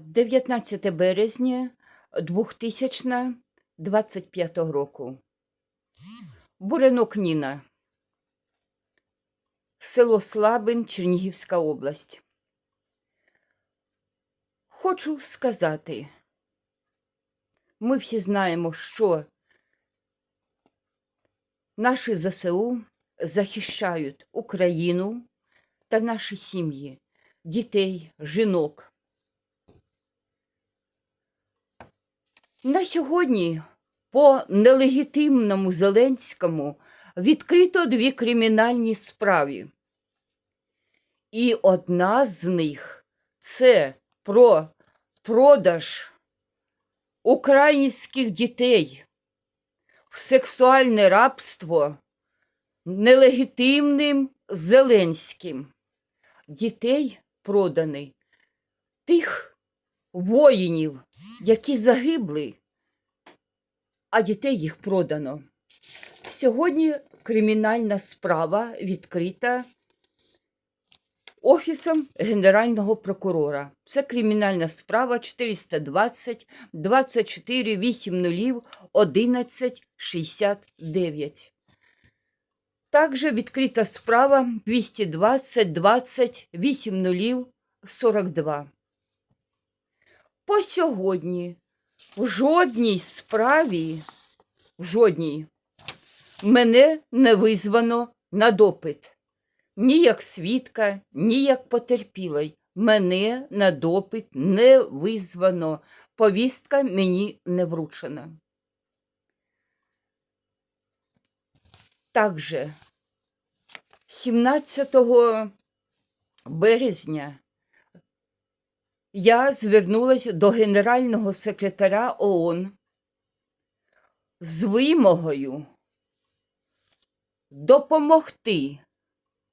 19 березня 2025 року. Буренок Ніна. Село Слабин, Чернігівська область. Хочу сказати, ми всі знаємо, що наші ЗСУ захищають Україну та наші сім'ї, дітей, жінок. На сьогодні по нелегітимному Зеленському відкрито дві кримінальні справи. І одна з них це про продаж українських дітей в сексуальне рабство нелегітимним Зеленським. Дітей проданий тих воїнів, які загибли, а дітей їх продано. Сьогодні кримінальна справа відкрита Офісом Генерального прокурора. Це кримінальна справа 420 24 80 11 69. Також відкрита справа 220 20 80 42. По сьогодні в жодній справі, в жодній, мене не визвано на допит. Ні як свідка, ні як потерпілий. Мене на допит не визвано. Повістка мені не вручена. Также 17 березня я звернулася до генерального секретаря ООН з вимогою допомогти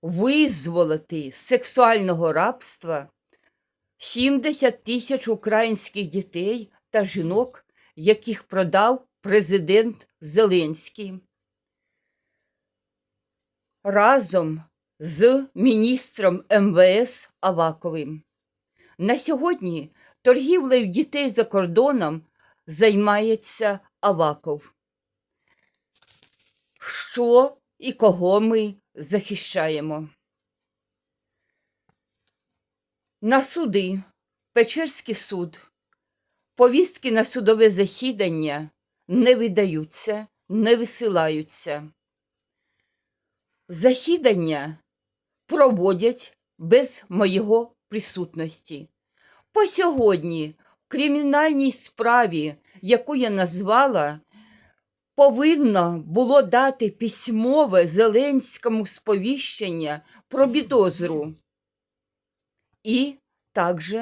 визволити сексуального рабства 70 тисяч українських дітей та жінок, яких продав президент Зеленський. Разом з міністром МВС Аваковим. На сьогодні торгівлею дітей за кордоном займається Аваков. Що і кого ми захищаємо? На суди, Печерський суд, повістки на судове засідання не видаються, не висилаються. Засідання проводять без моєго присутності. По сьогодні в кримінальній справі, яку я назвала, повинно було дати письмове Зеленському сповіщення про підозру. І також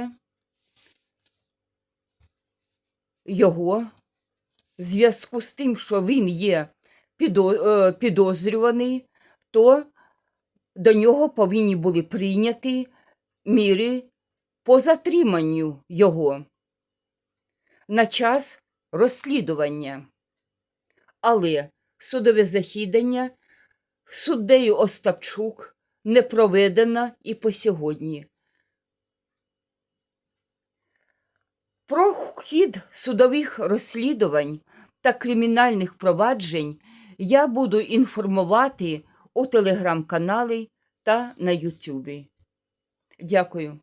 його в зв'язку з тим, що він є е, підозрюваний, то до нього повинні були прийняти міри по затриманню його на час розслідування. Але судове засідання суддею Остапчук не проведено і по сьогодні. Про хід судових розслідувань та кримінальних проваджень я буду інформувати у телеграм-каналі та на Ютубі. Дякую.